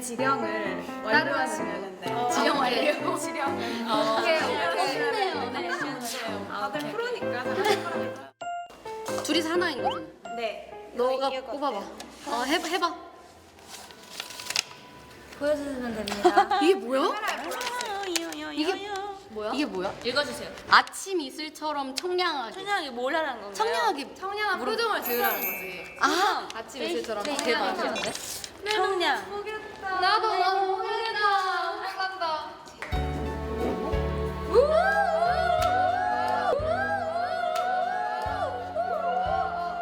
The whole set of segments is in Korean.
된 지령을 완료하시면 돼. 지령 완료. 지령을. 오케이, 해주시면 오케이. 네. 아, 다들. 프로니까. 다들 프로니까. 둘이서 하나인 거잖아. 네. 너가 것 뽑아봐. 같아요. 어, 해, 해봐. 보여주시면 됩니다. 이게 뭐야? 이게 뭐야? 이게 뭐야? 읽어주세요. 아침 이슬처럼 청량하게. 천양이 뭘 하라는 건가요? 청량하게. 청량한 표정을 지으라는 거지. 아, 아침 이슬처럼 네, 대박. 대박. 청량. 나도. 못한다.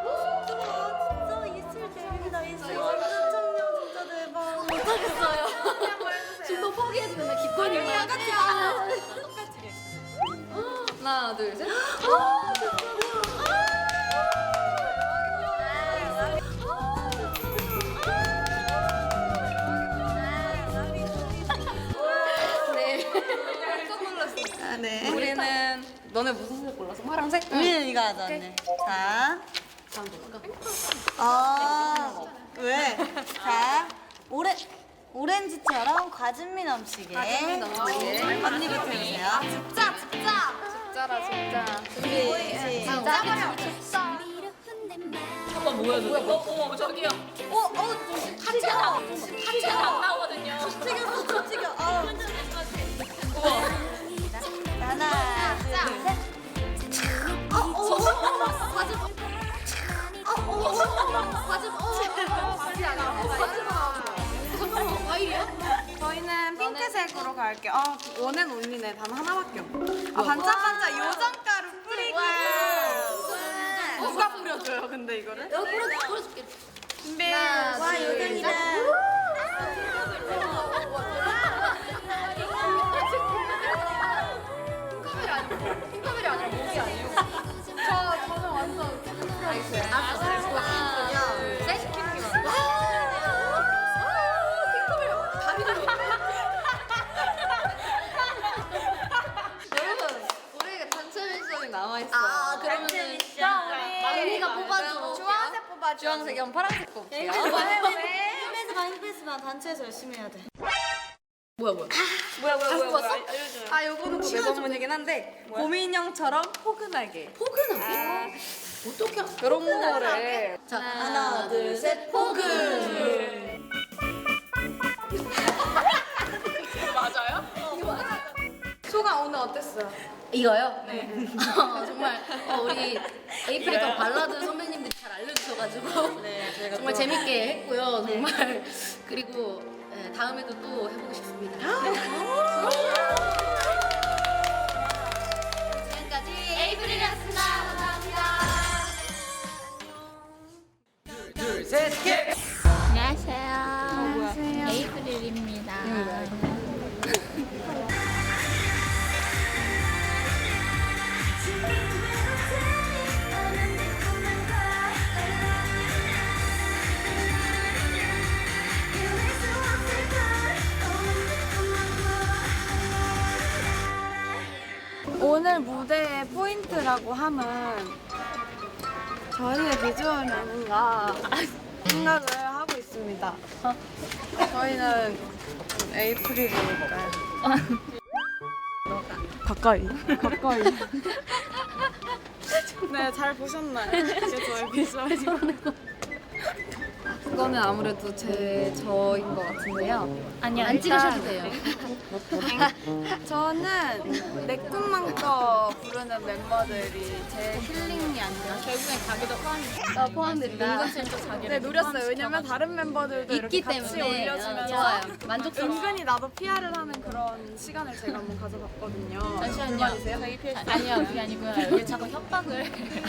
진짜 이슬 재밌다. 이슬 완전 청량 진짜 대박. 못하겠어요. 지금 너 포기해도 된다. 기권이 뭐야? 하나, 둘, 셋. 너네 무슨 색 골랐어? 파란색? 우리는 이거 하자, 언니. 자. 어. 왜? 자. 오레, 오렌지처럼 과즙미 넘치게. 과즙미 넘치게. 언니부터 해주세요. 진짜, 진짜. 진짜라, 진짜. 준비, 시작. 저거? 어머, 어머, 저기요. 과즙. 어. 과즙이 아니라 과즙아. 잠깐만, 과일이야? 저희는 핑크색으로 갈게요. 아, 원앤 온리네. 단 하나밖에 없고. 아, 반짝반짝 요정가루 뿌리고. 누가 뿌려줘요, 근데 이거를? 여기 뿌려, 뿌려줄게. 준비. 와, 요정이다. 핑크벨이 아니고, 핑크벨이 아니라 목이 아니에요. 저, 저는 완전. 하 주황색 뽑아줘. 주황색이랑 파란색 뽑을게요. 힘내지마, 힘내지마. 단체에서 열심히 해야 돼. 뭐야, 뭐야. 뭐야, 뭐야, 뭐야, 뭐야. 아, 요거는 내 전문이긴 한데, 고민형처럼 포근하게. 포근하게? 어떻게? 그런 거를. 자, 하나, 둘, 셋, 포근. 소감 오늘 어땠어요? 이거요? 네. 정말 어, 우리 에이프리카 발라드 선배님 알려주셔가지고 네, 저희가 정말 또- 재밌게 했고요. 정말 그리고 예, 다음에도 또 해보고 싶습니다. 지금까지 에이프릴이었습니다. 감사합니다. 안녕하 오늘 무대의 포인트라고 함은 저희의 비주얼이 아닌가 생각을 하고 있습니다. 저희는 에이프릴이니까요. 가까이. 가까이. 네, 잘 보셨나요? 이게 저의 비주얼이고. 그거는 아무래도 제 저인 것 같은데요. 아니요, 안 찍으셔도 돼요. 저는 내 꿈만 꿔 부르는 멤버들이 제 힐링이 아니라 결국엔 자기도 포함이 어, 포함됩니다. 은근슬쩍 자기를 네, 노렸어요. 왜냐면 다른 멤버들도 이렇게 같이 때문에 올려주면서 어, 좋아요. 만족스러워. 은근히 나도 PR을 하는 그런 시간을 제가 한번 가져봤거든요. 잠시만요. 불만이세요? 아, 아니요, 그게 아니고요. 여기 자꾸 협박을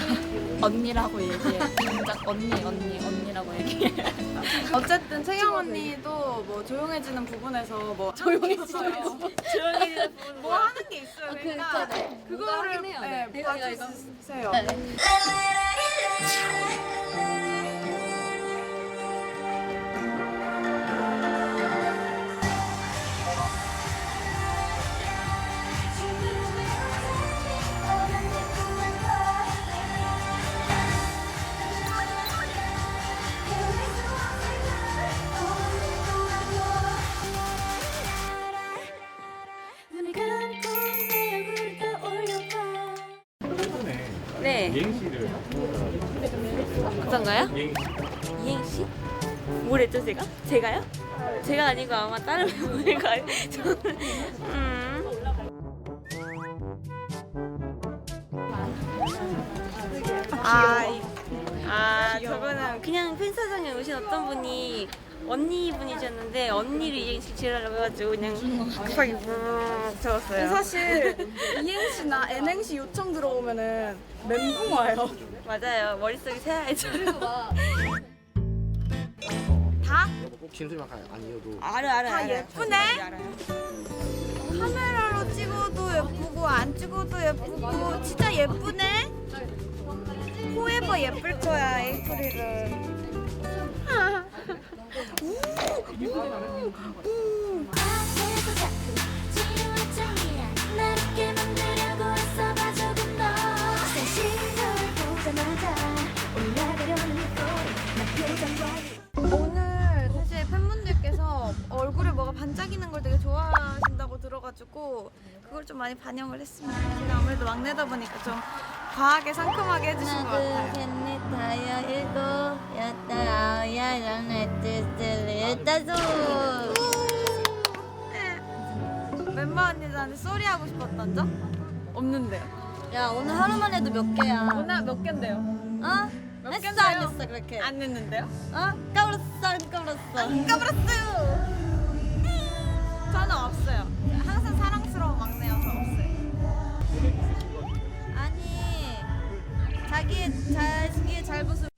언니라고 얘기해. 진짜 언니, 언니, 언니라고 얘기해. 어쨌든 채영 언니도 뭐 조용해지는 부분에서 뭐 조용해지는 조용해지는 부분 뭐 하는 게 있어요. 그 그러니까. 그거를. 네, 네. 이거. 봐주세요. 네. 있는데 이행시를 어떤가요? 이행시? 뭐랬죠 제가? 제가요? 제가 아니고 아마 다른 분일 거예요. 저는 음. 아 저거는 그냥 팬사장에 오신 어떤 분이 언니 분이셨는데 언니를 이행시 지으려고 해가지고 그냥 급하게 막 적었어요. 사실 이행시나 N행시 요청 들어오면은 멘붕 와요. 맞아요. 머릿속에 새야죠. 꼭 진수만 가요. 아니어도 알아 알아. 다. 예쁘네? 카메라로 찍어도 예쁘고 안 찍어도 예쁘고 진짜 예쁘네. 포에버 예쁠 거야 에이프릴은. 오늘 사실 팬분들께서 얼굴에 뭐가 반짝이는 걸 되게 좋아하신다고 들어가지고 그걸 좀 많이 반영을 했습니다. 제가 아무래도 막내다 보니까 좀 과하게 상큼하게 해주신 것 같아요. 셋 넷 다여 일곱 여덟 아홉 열 열넷 둘셋 다섯 네. 멤버 언니들한테 쏘리 하고 싶었던 점? 없는데요. 야 오늘 하루만 해도 몇 개야 오늘 몇 갠데요? 어? 몇 했어 개인데요? 안 했어 그렇게 안 냈는데요? 어? 까불었어 안 까불었어 까불었어요. 저는 없어요. 항상 사랑 자기 자기의 잘 모습